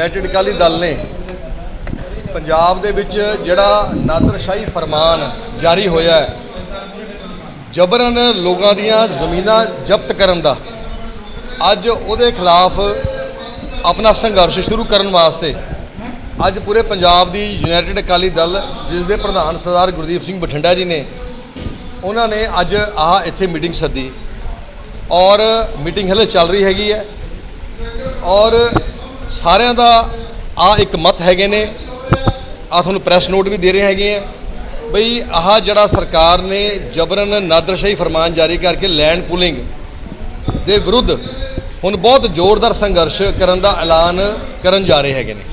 United Akali Dal ਨੇ ਪੰਜਾਬ ਦੇ ਵਿੱਚ ਜਿਹੜਾ ਨਾਦਰਸ਼ਾਹੀ ਫਰਮਾਨ ਜਾਰੀ ਹੋਇਆ ਹੈ, ਜਬਰਨ ਲੋਕਾਂ ਦੀਆਂ ਜ਼ਮੀਨਾਂ ਜ਼ਬਤ ਕਰਨ ਦਾ, ਅੱਜ ਉਹਦੇ ਖਿਲਾਫ ਆਪਣਾ ਸੰਘਰਸ਼ ਸ਼ੁਰੂ ਕਰਨ ਵਾਸਤੇ ਅੱਜ ਪੂਰੇ ਪੰਜਾਬ ਦੀ ਯੂਨਾਈਟਿਡ ਅਕਾਲੀ ਦਲ, ਜਿਸ ਦੇ ਪ੍ਰਧਾਨ ਸਰਦਾਰ ਗੁਰਦੀਪ ਸਿੰਘ ਬਠਿੰਡਾ ਜੀ ਨੇ, ਉਹਨਾਂ ਨੇ ਅੱਜ ਆਹ ਇੱਥੇ ਮੀਟਿੰਗ ਸੱਦੀ ਔਰ ਮੀਟਿੰਗ ਹਲੇ ਚੱਲ ਰਹੀ ਹੈਗੀ ਹੈ ਔਰ ਸਾਰਿਆਂ ਦਾ ਆ ਇੱਕ ਮਤ ਹੈਗੇ ਨੇ। ਆ ਤੁਹਾਨੂੰ ਪ੍ਰੈਸ ਨੋਟ ਵੀ ਦੇ ਰਹੇ ਹੈਗੇ ਆ। ਬਈ ਆਹ ਜਿਹੜਾ ਸਰਕਾਰ ਨੇ ਜਬਰਨ ਨਾਦਰਸ਼ਾਹੀ ਫਰਮਾਨ ਜਾਰੀ ਕਰਕੇ ਲੈਂਡ ਪੁਲਿੰਗ ਦੇ ਵਿਰੁੱਧ ਹੁਣ ਬਹੁਤ ਜ਼ੋਰਦਾਰ ਸੰਘਰਸ਼ ਕਰਨ ਦਾ ਐਲਾਨ ਕਰਨ ਜਾ ਰਹੇ ਹੈਗੇ ਨੇ।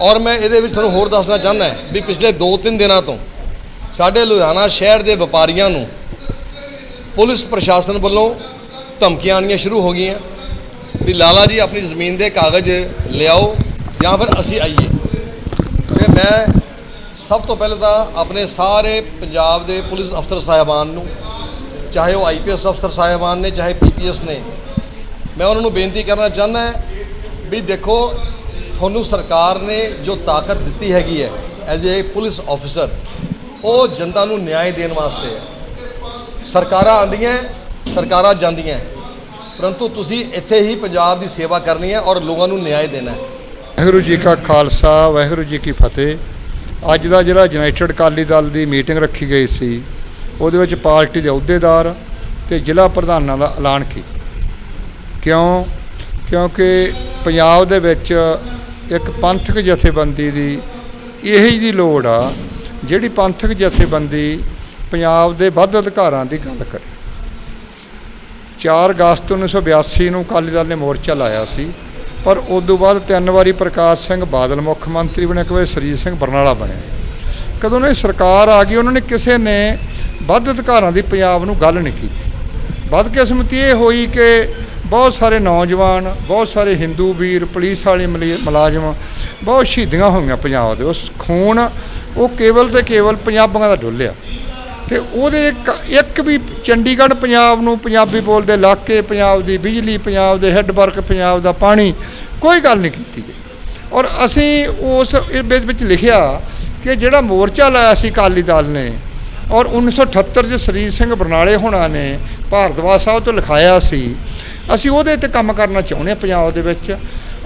ਔਰ ਮੈਂ ਇਹਦੇ ਵਿੱਚ ਤੁਹਾਨੂੰ ਹੋਰ ਦੱਸਣਾ ਚਾਹੁੰਦਾ ਵੀ ਪਿਛਲੇ 2-3 ਦਿਨਾਂ ਤੋਂ ਸਾਡੇ ਲੁਧਿਆਣਾ ਸ਼ਹਿਰ ਦੇ ਵਪਾਰੀਆਂ ਨੂੰ ਪੁਲਿਸ ਪ੍ਰਸ਼ਾਸਨ ਵੱਲੋਂ ਧਮਕੀਆਂ ਆਉਣੀਆਂ ਸ਼ੁਰੂ ਹੋ ਗਈਆਂ। ਵੀ ਲਾਲਾ ਜੀ ਆਪਣੀ ਜ਼ਮੀਨ ਦੇ ਕਾਗਜ਼ ਲਿਆਓ ਜਾਂ ਫਿਰ ਅਸੀਂ ਆਈਏ। ਤੇ ਮੈਂ ਸਭ ਤੋਂ ਪਹਿਲਾਂ ਤਾਂ ਆਪਣੇ ਸਾਰੇ ਪੰਜਾਬ ਦੇ ਪੁਲਿਸ ਅਫਸਰ ਸਾਹਿਬਾਨ ਨੂੰ, ਚਾਹੇ ਉਹ ਆਈਪੀਐਸ ਅਫਸਰ ਸਾਹਿਬਾਨ ਨੇ, ਚਾਹੇ ਪੀਪੀਐਸ ਨੇ, ਮੈਂ ਉਹਨਾਂ ਨੂੰ ਬੇਨਤੀ ਕਰਨਾ ਚਾਹੁੰਦਾ ਵੀ ਦੇਖੋ, ਤੁਹਾਨੂੰ ਸਰਕਾਰ ਨੇ ਜੋ ਤਾਕਤ ਦਿੱਤੀ ਹੈਗੀ ਹੈ ਐਜ਼ ਏ ਪੁਲਿਸ ਆਫੀਸਰ ਉਹ ਜਨਤਾ ਨੂੰ ਨਿਆਂ ਦੇਣ ਵਾਸਤੇ ਹੈ। ਸਰਕਾਰਾਂ ਆਉਂਦੀਆਂ, ਸਰਕਾਰਾਂ ਜਾਂਦੀਆਂ ਪਰੰਤੂ ਤੁਸੀਂ ਇੱਥੇ ਹੀ ਪੰਜਾਬ ਦੀ ਸੇਵਾ ਕਰਨੀ ਹੈ ਔਰ ਲੋਕਾਂ ਨੂੰ ਨਿਆਂ ਦੇਣਾ ਹੈ। ਵਾਹਿਗੁਰੂ ਜੀ ਕਾ ਖਾਲਸਾ, ਵਾਹਿਗੁਰੂ ਜੀ ਕੀ ਫਤਿਹ। ਅੱਜ ਦਾ ਜਿਹੜਾ ਯੂਨਾਈਟਿਡ ਅਕਾਲੀ ਦਲ ਦੀ ਮੀਟਿੰਗ ਰੱਖੀ ਗਈ ਸੀ, ਉਹਦੇ ਵਿੱਚ ਪਾਰਟੀ ਦੇ ਅਹੁਦੇਦਾਰ ਤੇ ਜ਼ਿਲ੍ਹਾ ਪ੍ਰਧਾਨਾਂ ਦਾ ਐਲਾਨ ਕੀਤਾ। ਕਿਉਂ? ਕਿਉਂਕਿ ਪੰਜਾਬ ਦੇ ਵਿੱਚ ਇੱਕ ਪੰਥਕ ਜਥੇਬੰਦੀ ਦੀ ਇਹੀ ਦੀ ਲੋੜ ਆ, ਜਿਹੜੀ ਪੰਥਕ ਜਥੇਬੰਦੀ ਪੰਜਾਬ ਦੇ ਵੱਧ ਅਧਿਕਾਰਾਂ ਦੀ ਗੱਲ ਕਰੇ। 4 ਅਗਸਤ 1982 ਨੂੰ ਅਕਾਲੀ ਦਲ ਨੇ ਮੋਰਚਾ ਲਾਇਆ ਸੀ, ਪਰ ਉਸ ਤੋਂ ਬਾਅਦ ਤਿੰਨ ਵਾਰੀ ਪ੍ਰਕਾਸ਼ ਸਿੰਘ ਬਾਦਲ ਮੁੱਖ ਮੰਤਰੀ ਬਣਿਆ ਇੱਕ ਵਾਰੀ ਸਰਜੀਤ ਸਿੰਘ ਬਰਨਾਲਾ ਬਣਿਆ ਕਦੋਂ ਨੇ ਸਰਕਾਰ ਆ ਗਈ, ਉਹਨਾਂ ਨੇ ਕਿਸੇ ਨੇ ਵੱਧ ਅਧਿਕਾਰਾਂ ਦੀ ਪੰਜਾਬ ਨੂੰ ਗੱਲ ਨਹੀਂ ਕੀਤੀ। ਬਦਕਿਸਮਤੀ ਇਹ ਹੋਈ ਕਿ ਬਹੁਤ ਸਾਰੇ ਨੌਜਵਾਨ, ਬਹੁਤ ਸਾਰੇ ਹਿੰਦੂ ਵੀਰ, ਪੁਲਿਸ ਵਾਲੇ ਮਲੀ- ਮੁਲਾਜ਼ਮ ਬਹੁਤ ਸ਼ਹੀਦੀਆਂ ਹੋਈਆਂ ਪੰਜਾਬ ਦੇ। ਉਸ ਖੂਨ, ਉਹ ਕੇਵਲ ਤੇ ਕੇਵਲ ਪੰਜਾਬੀਆਂ ਦਾ ਡੁੱਲਿਆ। ਤੇ ਉਹਦੇ ਇੱਕ ਇੱਕ ਵੀ ਚੰਡੀਗੜ੍ਹ ਪੰਜਾਬ ਨੂੰ ਪੰਜਾਬੀ ਬੋਲਦੇ ਇਲਾਕੇ, ਪੰਜਾਬ ਦੀ ਬਿਜਲੀ, ਪੰਜਾਬ ਦੇ ਹੈੱਡਵਰਕ, ਪੰਜਾਬ ਦਾ ਪਾਣੀ, ਕੋਈ ਗੱਲ ਨਹੀਂ ਕੀਤੀ ਗਈ। ਔਰ ਅਸੀਂ ਉਸ ਵਿੱਚ ਲਿਖਿਆ ਕਿ ਜਿਹੜਾ ਮੋਰਚਾ ਲਾਇਆ ਸੀ ਅਕਾਲੀ ਦਲ ਨੇ ਔਰ 1978 ਚ ਸਰੀਰ ਸਿੰਘ ਬਰਨਾਲੇ ਹੋਣਾ ਨੇ ਭਾਰਤਵਾਜ ਸਾਹਿਬ ਤੋਂ ਲਿਖਾਇਆ ਸੀ, ਅਸੀਂ ਉਹਦੇ ਤੇ ਕੰਮ ਕਰਨਾ ਚਾਹੁੰਦੇ ਹਾਂ ਪੰਜਾਬ ਦੇ ਵਿੱਚ।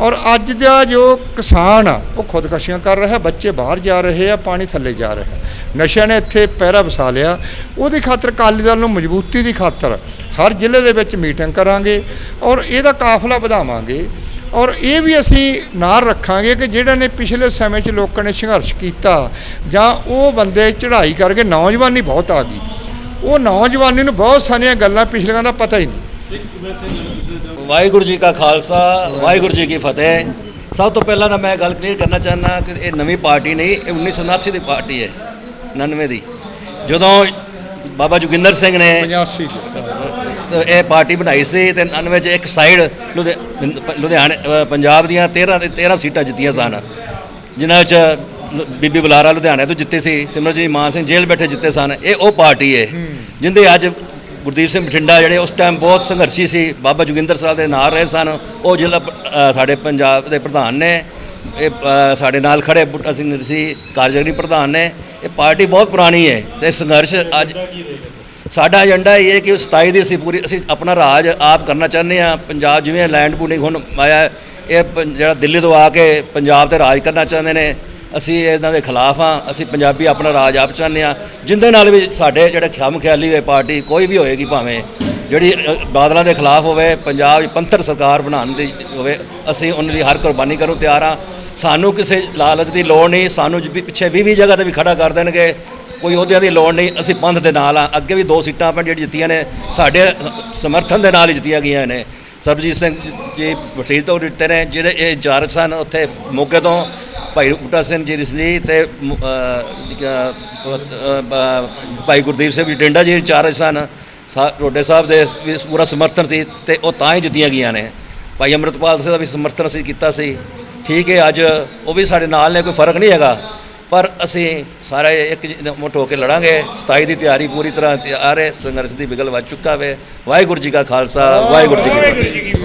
ਔਰ ਅੱਜ ਦਾ ਜੋ ਕਿਸਾਨ ਆ, ਉਹ ਖੁਦਕਸ਼ੀਆਂ ਕਰ ਰਿਹਾ, ਬੱਚੇ ਬਾਹਰ ਜਾ ਰਹੇ ਆ, ਪਾਣੀ ਥੱਲੇ ਜਾ ਰਿਹਾ। ਨਸ਼ਿਆਂ ਨੇ ਇੱਥੇ ਪਹਿਰਾ ਵਸਾ ਲਿਆ। ਉਹਦੀ ਖਾਤਰ ਅਕਾਲੀ ਦਲ ਨੂੰ ਮਜ਼ਬੂਤੀ ਦੀ ਖਾਤਰ ਹਰ ਜ਼ਿਲ੍ਹੇ ਦੇ ਵਿੱਚ ਮੀਟਿੰਗ ਕਰਾਂਗੇ ਔਰ ਇਹਦਾ ਕਾਫਲਾ ਵਧਾਵਾਂਗੇ। ਔਰ ਇਹ ਵੀ ਅਸੀਂ ਨਾਲ ਰੱਖਾਂਗੇ ਕਿ ਜਿਹੜਾ ਨੇ ਪਿਛਲੇ ਸਮੇਂ 'ਚ ਲੋਕਾਂ ਨੇ ਸੰਘਰਸ਼ ਕੀਤਾ ਜਾਂ ਉਹ ਬੰਦੇ ਚੜ੍ਹਾਈ ਕਰਕੇ ਨੌਜਵਾਨੀ ਬਹੁਤ ਆ ਗਈ। ਉਹ ਨੌਜਵਾਨੀ ਨੂੰ ਬਹੁਤ ਸਾਰੀਆਂ ਗੱਲਾਂ ਪਿਛਲੀਆਂ ਦਾ ਪਤਾ ਹੀ ਨਹੀਂ। ਵਾਹਿਗੁਰੂ ਜੀ ਕਾ ਖਾਲਸਾ ਵਾਹਿਗੁਰੂ ਜੀ ਕੀ ਫਤਿਹ। ਸਭ ਤੋਂ ਪਹਿਲਾਂ ਤਾਂ ਮੈਂ ਗੱਲ ਕਲੀਅਰ ਕਰਨਾ ਚਾਹੁੰਦਾ ਕਿ ਇਹ ਨਵੀਂ ਪਾਰਟੀ ਨਹੀਂ ਇਹ 1979 ਦੀ ਪਾਰਟੀ ਹੈ 99 ਦੀ। ਜਦੋਂ ਬਾਬਾ ਜੋਗਿੰਦਰ ਸਿੰਘ ਨੇ 85 'ਚ। ਤੇ ਇਹ ਪਾਰਟੀ ਬਣਾਈ ਸੀ ਤੇ 99 ਚ ਇੱਕ ਸਾਈਡ ਲੁਧਿਆਣੇ ਪੰਜਾਬ ਦੀਆਂ 13 ਤੇ 13 ਸੀਟਾਂ ਜਿੱਤੀਆਂ ਸਨ ਜਿਨ੍ਹਾਂ ਚ ਬੀਬੀ ਬੁਲਾਰਾ ਲੁਧਿਆਣੇ ਤੋਂ ਜਿੱਤੇ ਸੀ ਸਿਮਰਜੀਤ ਮਾਨ ਸਿੰਘ ਜੇਲ੍ਹ ਬੈਠੇ ਜਿੱਤੇ ਸਨ। ਇਹ ਉਹ ਪਾਰਟੀ ਹੈ। ਜਿੰਦੇ ਅੱਜ ਗੁਰਦੀਪ ਸਿੰਘ ਬਠਿੰਡਾ ਜਿਹੜੇ ਉਸ ਟਾਈਮ ਬਹੁਤ ਸੰਘਰਸ਼ੀ ਸੀ, ਬਾਬਾ ਜੋਗਿੰਦਰ ਸਾਹਿਬ ਦੇ ਨਾਲ ਰਹੇ ਸਨ, ਉਹ ਜ਼ਿਲ੍ਹਾ ਸਾਡੇ ਪੰਜਾਬ ਦੇ ਪ੍ਰਧਾਨ ਨੇ, ਇਹ ਸਾਡੇ ਨਾਲ ਖੜੇ ਬੁੱਟਾ ਸਿੰਘ ਸੀ, ਕਾਰਜਕਾਰੀ ਪ੍ਰਧਾਨ ਨੇ, ਇਹ ਪਾਰਟੀ ਬਹੁਤ ਪੁਰਾਣੀ ਹੈ ਤੇ ਸੰਘਰਸ਼ ਅੱਜ ਸਾਡਾ ਏਜੰਡਾ ਇਹ ਹੈ ਕਿ 27 ਦੀ ਅਸੀਂ ਪੂਰੀ, ਅਸੀਂ ਆਪਣਾ ਰਾਜ ਆਪ ਕਰਨਾ ਚਾਹੁੰਦੇ ਆ ਪੰਜਾਬ ਜਿਵੇਂ ਲੈਂਡ ਪੂਲਿੰਗ ਹੁਣ ਆਇਆ, ਇਹ ਪੰ- ਜਿਹੜਾ ਦਿੱਲੀ ਤੋਂ ਆ ਕੇ ਪੰਜਾਬ ਤੇ ਰਾਜ ਕਰਨਾ ਚਾਹੁੰਦੇ ਨੇ ਅਸੀਂ ਇਹਨਾਂ ਦੇ ਖਿਲਾਫ ਆ ਅਸੀਂ ਪੰਜਾਬੀ ਆਪਣਾ ਰਾਜ ਆਪ ਚਾਹੁੰਦੇ ਆ ਜਿੰਦੇ ਨਾਲ ਵੀ ਸਾਡੇ ਜਿਹੜੇ ਖਿਆਮ ਖਿਆਲੀ ਹੋਏ ਪਾਰਟੀ, ਕੋਈ ਵੀ ਹੋਏਗੀ ਭਾਵੇਂ, ਜਿਹੜੀ ਬਾਦਲਾਂ ਦੇ ਖਿਲਾਫ ਹੋਵੇ, ਪੰਜਾਬ 'ਚ ਪੰਥਰ ਸਰਕਾਰ ਬਣਾਉਣ ਦੀ ਹੋਵੇ, ਅਸੀਂ ਉਹਨਾਂ ਦੀ ਹਰ ਕੁਰਬਾਨੀ ਕਰਨ ਨੂੰ ਤਿਆਰ ਆ ਸਾਨੂੰ ਕਿਸੇ ਲਾਲਚ ਦੀ ਲੋੜ ਨਹੀਂ, ਸਾਨੂੰ ਪਿੱਛੇ 20 20 ਜਗ੍ਹਾ ਤੇ ਵੀ ਖੜਾ ਕਰ ਦੇਣਗੇ। ਕੋਈ ਅਹੁਦਿਆਂ ਦੀ ਲੋੜ ਨਹੀਂ, ਅਸੀਂ ਪੰਥ ਦੇ ਨਾਲ ਆ ਅੱਗੇ ਵੀ ਦੋ ਸੀਟਾਂ ਆਪਾਂ ਜਿਹੜੀ ਜਿੱਤੀਆਂ ਨੇ, ਸਾਡੇ ਸਮਰਥਨ ਦੇ ਨਾਲ ਹੀ ਜਿੱਤੀਆਂ ਗਈਆਂ ਨੇ। ਸਰਬਜੀਤ ਸਿੰਘ ਜੀ ਵਸੀਰ ਤੋਂ ਜਿੱਤੇ ਨੇ, ਜਿਹੜੇ ਇਹ ਜਾਰਜ ਸਨ ਉੱਥੇ ਮੌਕੇ ਤੋਂ ਭਾਈ ਬੂਟਾ ਸਿੰਘ ਜੀ ਰਿਸਲੀ ਤੇ ਭਾਈ ਗੁਰਦੀਪ ਸਿੰਘ ਜੀ ਡਿੰਡਾ ਜੀ ਚਾਰਜ ਸਨ ਸਾ- ਰੋਡੇ ਸਾਹਿਬ ਦੇ ਵੀ ਪੂਰਾ ਸਮਰਥਨ ਸੀ ਤੇ ਉਹ ਤਾਂ ਹੀ ਜਿੱਤੀਆਂ ਗਈਆਂ ਨੇ। ਭਾਈ ਅੰਮ੍ਰਿਤਪਾਲ ਸਿੰਘ ਦਾ ਵੀ ਸਮਰਥਨ ਅਸੀਂ ਕੀਤਾ ਸੀ। ਠੀਕ ਹੈ, ਅੱਜ ਉਹ ਵੀ ਸਾਡੇ ਨਾਲ ਨੇ, ਕੋਈ ਫ਼ਰਕ ਨਹੀਂ ਹੈਗਾ। ਪਰ ਅਸੀਂ ਸਾਰੇ ਇੱਕ ਮੁੱਠ ਹੋ ਕੇ ਲੜਾਂਗੇ। 27 ਦੀ ਤਿਆਰੀ ਪੂਰੀ ਤਰ੍ਹਾਂ ਤਿਆਰ ਹੈ, ਸੰਘਰਸ਼ ਦੀ ਬਿਗਲ ਵੱਜ ਚੁੱਕਾ ਵੇ। ਵਾਹਿਗੁਰੂ ਜੀ ਕਾ ਖਾਲਸਾ, ਵਾਹਿਗੁਰੂ ਜੀ ਕੀ ਫਤਿਹ।